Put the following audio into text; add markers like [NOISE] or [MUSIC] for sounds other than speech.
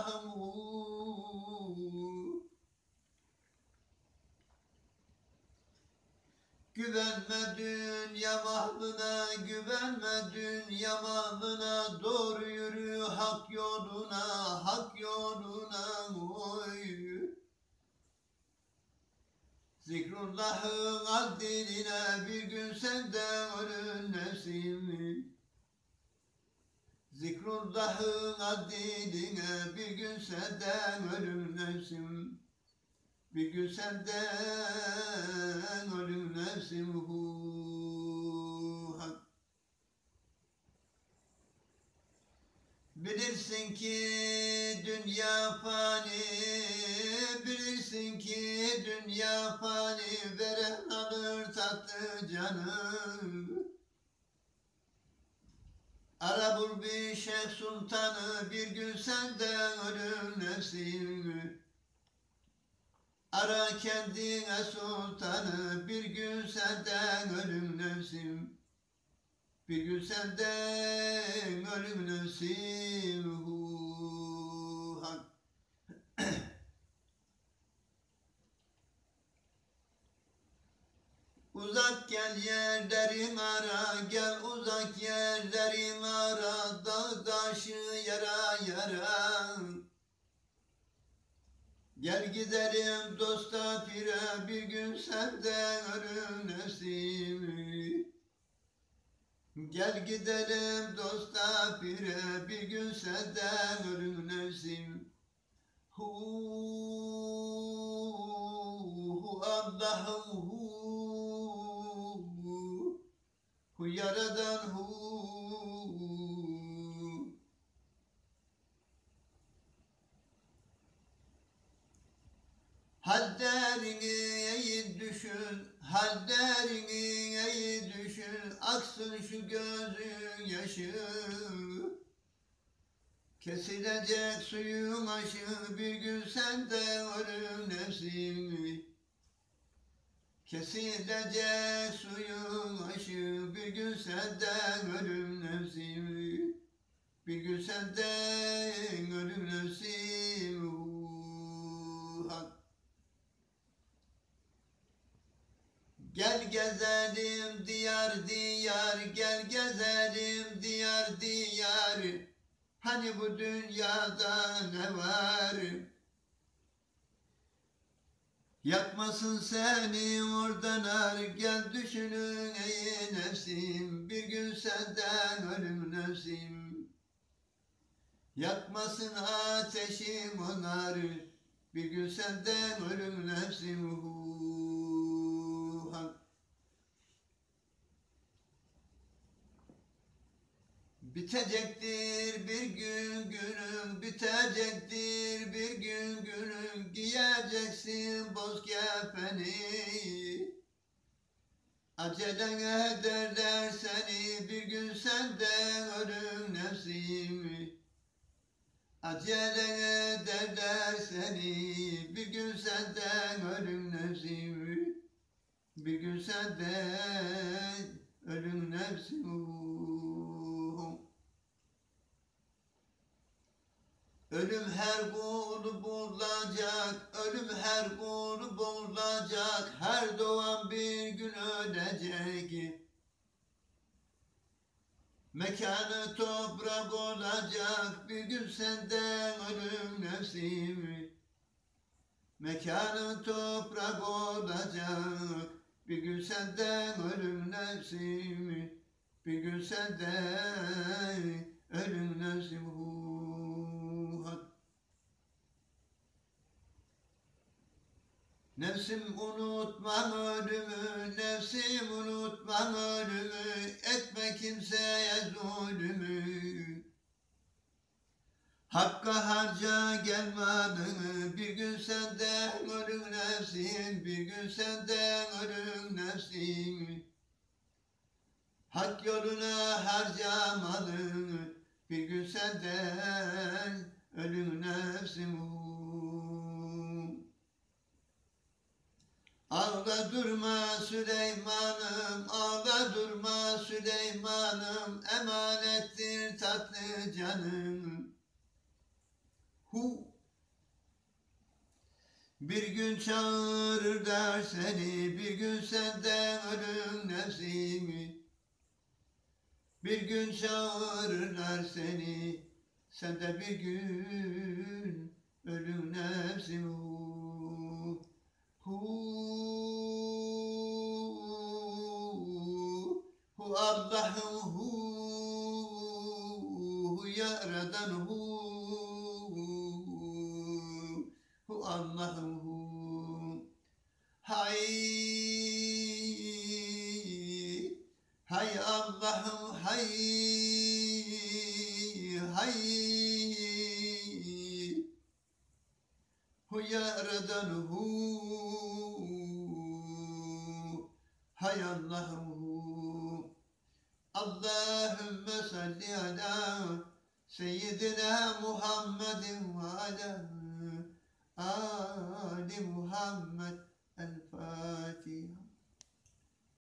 Hu. Güvenme dünya malına, güvenme dünya malına, doğru yürü hak yoluna, hak yoluna oy. Zikrullah'ın al diline, bir gün senden ölün nefsimi. Zikrullah'ın al diline, bir gün senden ölüm. Bir gün senden ölüm nefsim hu. Bilirsin ki dünya fani, bilirsin ki dünya fani, veren alır tatlı canım. Ara bul bir şeyh sultanı, bir gün senden ölüm nefsimi. Ara kendine sultanı, bir gün senden ölüm nefsim. Bir gün senden ölüm nefsim. [CLEARS THROAT] Uzak gel yerlerin ara, yara. Gel gidelim dosta pire, bir gün senden ölüm nefsimi. Gel gidelim dosta pire, bir gün senden ölüm nefsim hu, hu yaradan hu. Hallerini iyi düşün, hallerini iyi düşün, aksın şu gözün yaşı. Kesilecek suyun aşı, bir gün sende ölüm nefsimi. Kesilecek suyun aşı, bir gün senden ölüm nefsimi. Bir gün senden ölüm nefsimi. Hu, hak. Gel gezelim diyar diyar, gel gezelim diyar diyar. Hani bu dünyada ne var? Yakmasın seni oradan ar, gel düşünün ey nefsim. Bir gün senden ölüm nefsim. Yakmasın ateşim onar, bir gün senden ölüm nefsim. Hu, hak. Bitecektir bir gün günün, bitecektir bir gün günün, giyeceksin boz kefeni. Acelen ederler seni, bir gün senden ölüm nefsimi. Acele ederler seni, bir gün senden ölüm nefsimi. Bir gün senden ölüm nefsimi. Ölüm her kulu bulacak, ölüm her kulu bulacak, her doğan bir gün ölecek. Mekanı toprak olacak, bir gün senden ölüm nefsimi. Mekanı toprak olacak, bir gün senden ölüm nefsimi. Bir gün senden ölüm nefsimi. Hu, hak. Nefsim unutmam ölümü, nefsim unutmam ölümü, etme kimseye zulümü. Hakka harca gelmadığını, bir gün senden ölüm nefsim, bir gün senden ölüm nefsim. Hak yoluna harcamadığını, bir gün senden ölüm nefsim. Ağla durma Süleyman'ım, ağla durma Süleyman'ım, emanettir tatlı canım. hu bir gün çağırır der seni, bir gün senden ölüm nefsimi. Bir gün çağırırlar seni, sen de bir gün ölüm nefsimi. Hu, hu, hu Allah'ım hu, hu yaradan hu, hu Allah'ım hu. Hay, hay Allah'ım hay, سيدنا محمد وعلى آل محمد الفاتحة.